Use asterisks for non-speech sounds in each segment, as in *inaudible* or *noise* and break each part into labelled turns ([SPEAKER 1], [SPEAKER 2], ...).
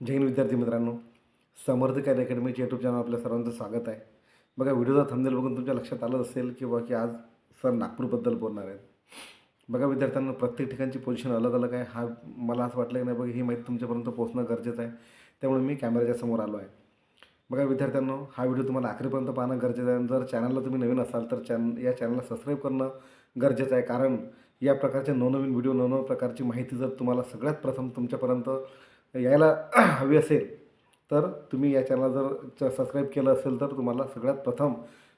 [SPEAKER 1] जैन विद्यार्थी मित्रांनो. समर्थ कार्य अकॅडमीच्या यूट्यूब चॅनल आपल्या सर्वांचं स्वागत आहे. बघा व्हिडिओचा थंबनेल बघून तुमच्या लक्षात आलं असेल की बा की आज सर नागपूरबद्दल बोलणार आहेत. बघा विद्यार्थ्यांना प्रत्येक ठिकाणची पोझिशन अलग अलग आहे. हा मला असं वाटलं की नाही बघा ही माहिती तुमच्यापर्यंत पोहोचणं गरजेचं आहे. त्यामुळे मी कॅमेऱ्याच्या समोर आलो आहे. बघा विद्यार्थ्यांनो हा व्हिडिओ तुम्हाला आखरीपर्यंत पाहणं गरजेचं आहे. जर चॅनलला तुम्ही नवीन असाल तर चॅन या चॅनलला सबस्क्राईब करणं गरजेचं आहे. कारण या प्रकारचे नवनवीन व्हिडिओ नवनवीन प्रकारची माहिती जर तुम्हाला सगळ्यात प्रथम तुमच्यापर्यंत यायला *clears throat* हवी असेल तर तुम्ही या चॅनल जर सबस्क्राईब केलं असेल तर तुम्हाला सगळ्यात प्रथम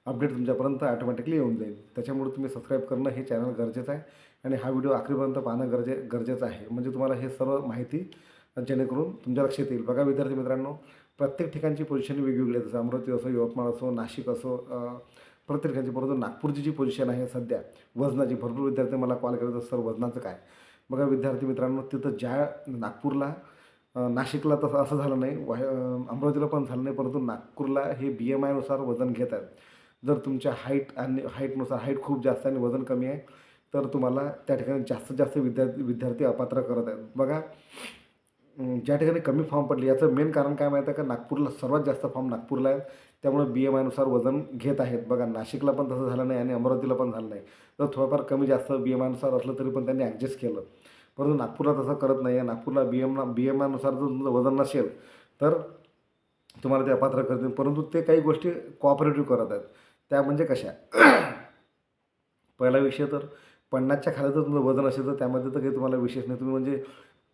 [SPEAKER 1] अपडेट तुमच्यापर्यंत ऑटोमॅटिकली येऊन जाईल. त्याच्यामुळे तुम्ही सबस्क्राईब करणं हे चॅनल गरजेचं आहे आणि हा व्हिडिओ आखरीपर्यंत पाहणं गरजे गरजेचं आहे. म्हणजे तुम्हाला हे सर्व माहिती जेणेकरून तुमच्या लक्षात येईल. बघा विद्यार्थी मित्रांनो प्रत्येक ठिकाणची पोझिशन वेगवेगळी आहे. जसं अमरावती असो यवतमाळ असो नाशिक असो प्रत्येक ठिकाणची परंतु नागपूरची जी पोझिशन आहे सध्या वजनाची भरपूर विद्यार्थी मला कॉल करत सर वजनाचं काय? बघा विद्यार्थी मित्रांनो तिथं ज्या नागपूरला नाशिकला तसं असं झालं नाही. वाय अमरावतीला पण झालं नाही परंतु नागपूरला हे बी एम आयनुसार वजन घेत आहेत. जर तुमच्या हाईट आणि हाईटनुसार हाईट खूप जास्त आणि वजन कमी आहे तर तुम्हाला त्या ठिकाणी जास्तीत जास्त विद्यार्थी विद्यार्थी अपात्र करत आहेत. बघा ज्या ठिकाणी कमी फॉर्म पडले याचं मेन कारण काय माहीत आहे का? नागपूरला सर्वात जास्त फॉर्म नागपूरला आहे त्यामुळे बी एम आयनुसार वजन घेत आहेत. बघा नाशिकला पण तसं झालं नाही आणि अमरावतीला पण झालं नाही. तर थोडंफार कमी जास्त बी एम आयनुसार असलं तरी पण त्यांनी ॲडजस्ट केलं. परंतु नागपूरला तसं करत नाही आहे नागपूरला बी एम बी एम आयनुसार जर तुमचं वजन नसेल तर तुम्हाला ते अपात्र करतील. परंतु ते काही गोष्टी कॉपरेटिव्ह करत आहेत. त्या म्हणजे कशा? *clears throat* पहिला विषय तर पन्नासच्या खाली जर तुमचं वजन असेल तर त्यामध्ये तर काही तुम्हाला विशेष नाही. तुम्ही म्हणजे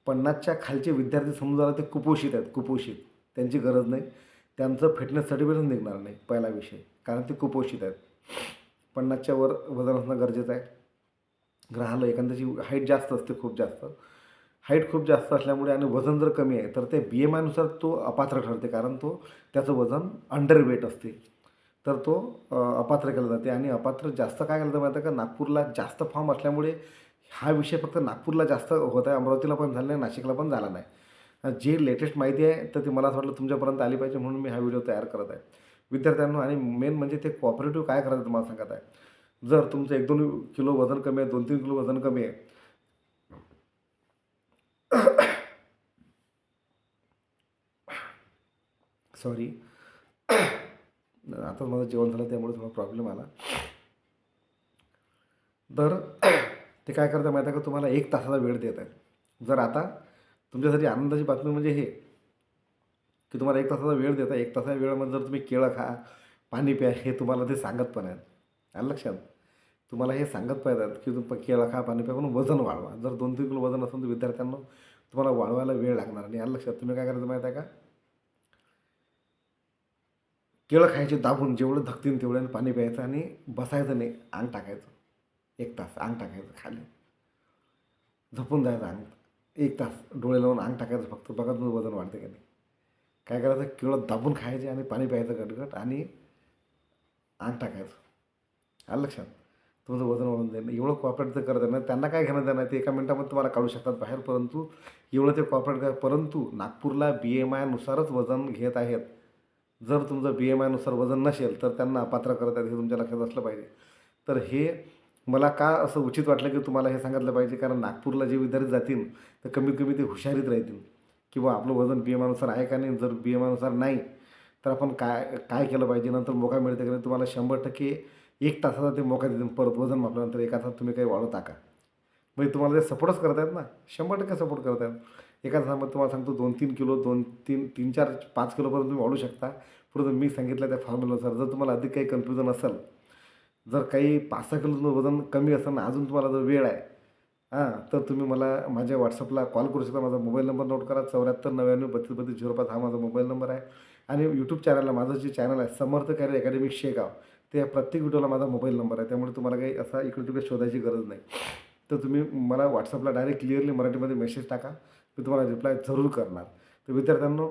[SPEAKER 1] पन्नासच्या खालचे विद्यार्थी समजा ते कुपोषित आहेत. कुपोषित. त्यांची गरज नाही. त्यांचं फिटनेस सर्टिफिकेट निघणार नाही. पहिला विषय. कारण ते कुपोषित आहेत. पन्नासच्या वर वजन असणं गरजेचं आहे. ग्रहाला एखाद्याची हाईट जास्त असते खूप जास्त. हाईट खूप जास्त असल्यामुळे आणि वजन जर कमी आहे तर ते बी एम आयनुसार तो अपात्र ठरते कारण तो त्याचं वजन अंडर वेट असते. तर तो अपात्र केला जाते आणि अपात्र जास्त काय केलं जातं माहिती आहे का? नागपूरला जास्त फॉर्म असल्यामुळे हा विषय फक्त नागपूरला जास्त होत आहे अमरावतीला पण झाला नाही नाशिकला पण झाला नाही. जे लेटेस्ट माहिती आहे तर ती मला असं वाटलं तुमच्यापर्यंत आली पाहिजे म्हणून मी हा व्हिडिओ तयार करत आहे. विद्यार्थ्यांना आणि मेन म्हणजे ते कॉपरेटिव्ह काय करायचं तुम्हाला सांगत आहे. जर तुमचं एक दोन किलो वजन कमी आहे दोन तीन किलो वजन कमी आहे. सॉरी आता माझं जेवण झालं त्यामुळे थोडा प्रॉब्लेम आला. तर ते काय करतं माहिती आहे का? तुम्हाला एक तासाचा वेळ देत आहे जर आता तुमच्यासाठी आनंदाची बातमी म्हणजे हे की तुम्हाला एक तासाचा वेळ देता एक तासाच्या वेळामध्ये जर तुम्ही केळं खा पाणी प्या हे तुम्हाला ते सांगत पण आहेत. आलं लक्षात? तुम्हाला हे सांगत पाहिजेत की तुम्ही केळं खा पाणी प्या म्हणून वजन वाढवा. जर दोन तीन किलो वजन असेल तर विद्यार्थ्यांना तुम्हाला वाढवायला वेळ लागणार आणि आलं लक्षात तुम्ही काय करायचं माहीत आहे का? केळं खायचे दाबून जेवढं धकतील तेवढं पाणी प्यायचं आणि बसायचं नाही अंग टाकायचं. एक तास अंग टाकायचं खाली. झोपून जायचं अंग. एक तास डोळे लावून अंग टाकायचं फक्त. बघा तुमचं वजन वाढते का नाही. काय करायचं? केळं दाबून खायचे आणि पाणी प्यायचं गटगट आणि अंग टाकायचं. आलं लक्षात? तुमचं वजन वाढून जाईल. एवढं कॉपरेट तर करत नाही. त्यांना काय घेणं देणार ते एका मिनटामध्ये तुम्हाला काढू शकतात बाहेर. परंतु एवढं ते कॉपरेट कर परंतु नागपूरला बी एम आयनुसारच वजन घेत आहेत. जर तुमचं बी एम आयनुसार वजन नसेल तर त्यांना अपात्र करत आहेत हे तुमच्या लक्षात असलं पाहिजे. तर हे मला का असं उचित वाटलं की तुम्हाला हे सांगितलं पाहिजे? कारण नागपूरला जे विद्यार्थी जातील तर कमीत कमी ते हुशारीत राहतील. किंवा आपलं वजन बी एम आयनुसार आहे का नाही? जर बी एम आयनुसार नाही तर आपण काय काय केलं पाहिजे? नंतर मोका मिळते की नाही? तुम्हाला शंभर टक्के एक तासाचा ते मोका देतो परत वजन मापल्यानंतर एका तासात तुम्ही काही वाढवता का? म्हणजे तुम्हाला ते सपोर्टच करतायत ना शंभर टक्के सपोर्ट करतायत. एका तासामध्ये तुम्हाला सांगतो दोन तीन किलो दोन तीन तीन चार पाच किलोपर्यंत तुम्ही वाढू शकता. पुढे मी सांगितलं त्या फॉर्म्युलानुसार जर तुम्हाला अधिक काही कन्फ्युजन असेल जर काही पाच सहा किलो तुमचं वजन कमी असेल ना अजून तुम्हाला जर वेळ आहे हां तर तुम्ही मला माझ्या व्हॉट्सअपला कॉल करू शकता. माझा मोबाईल नंबर नोट करा चौऱ्याहत्तर नव्याण्णव बत्तीस बत्तीस झिरो पाच हा माझा मोबाईल नंबर आहे. आणि यूट्यूब चॅनलला माझं जे चॅनल आहे समर्थ कॅरियर अकॅडमी शेगाव. ते प्रत्येक व्हिडिओला माझा मोबाईल नंबर आहे. त्यामुळे तुम्हाला काही असा इकडे तिकडे शोधायची गरज नाही. तर तुम्ही मला व्हॉट्सअपला डायरेक्ट क्लिअरली मराठीमध्ये मेसेज टाका. मी तुम्हाला रिप्लाय जरूर करणार. तर विद्यार्थ्यांनो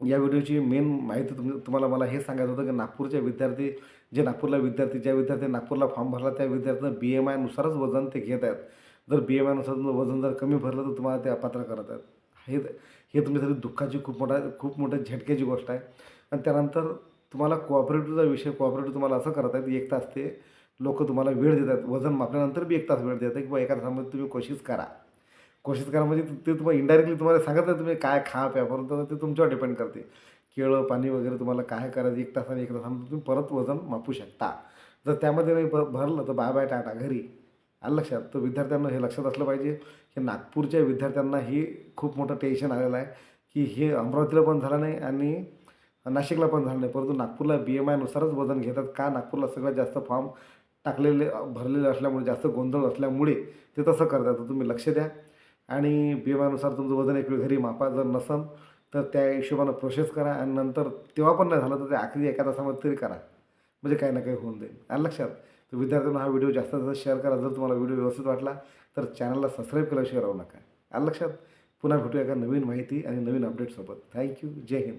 [SPEAKER 1] या व्हिडिओची मेन माहिती तुम तुम्हाला मला हे सांगायचं होतं की नागपूरच्या विद्यार्थी जे नागपूरला विद्यार्थी ज्या विद्यार्थी नागपूरला फॉर्म भरला त्या विद्यार्थ्यांना बी एम आयनुसारच वजन ते घेत आहेत. जर बी एम आयनुसार वजन जर कमी भरलं तर तुम्हाला ते अपात्र करत आहेत. हे हे तुमच्यासाठी दुःखाची खूप मोठा खूप मोठ्या झटक्याची गोष्ट आहे. आणि त्यानंतर तुम्हाला कोऑपरेटिव्हचा विषय कोऑपरेटिव्ह तुम्हाला असं करत आहेत एक तास ते लोक तुम्हाला वेळ देतात वजन मापल्यानंतर बी एक तास वेळ देतात किंवा एका तासामध्ये तुम्ही कोशिश करा. कोशिश करा म्हणजे ते- तुम्हाला इंडायरेक्टली तुम्हाला सांगत नाही तुम्ही काय खा प्या परंतु ते तुमच्यावर डिपेंड करते. केळं पाणी वगैरे तुम्हाला काय करायचं एक तासाने एक तासामध्ये तुम्ही परत वजन मापू शकता. जर त्यामध्ये नाही भरलं तर बाय बाय टाटा घरी. आलं लक्षात? तर विद्यार्थ्यांना हे लक्षात असलं पाहिजे की नागपूरच्या विद्यार्थ्यांना ही खूप मोठं टेन्शन आलेलं आहे की हे अमरावतीला पण झालं नाही आणि नाशिकला पण झालं नाही. परंतु नागपूरला बी एम आयनुसारच वजन घेतात. का? नागपूरला सगळ्यात जास्त फॉर्म टाकलेले भरलेले असल्यामुळे जास्त गोंधळ असल्यामुळे ते तसं करतात. तर तुम्ही लक्ष द्या. आणि बी एम आयनुसार तुमचं वजन एक वेळ घरी मापा जर नसन तर त्या हिशोबानं प्रोसेस करा. आणि नंतर तेव्हा पण नाही झालं तर ते आखरी एका तासामध्ये तरी करा. म्हणजे काही ना काही होऊन जाईल. आणि लक्षात तर विद्यार्थ्यांना हा व्हिडिओ जास्त जास्त शेअर करा. जर तुम्हाला व्हिडिओ व्यवस्थित वाटला तर चॅनलला सबस्क्राईब केल्याशिवाय राहू नका. आणि लक्षात पुन्हा भेटूया एका नवीन माहिती आणि नवीन अपडेटसोबत थँक्यू जय हिंद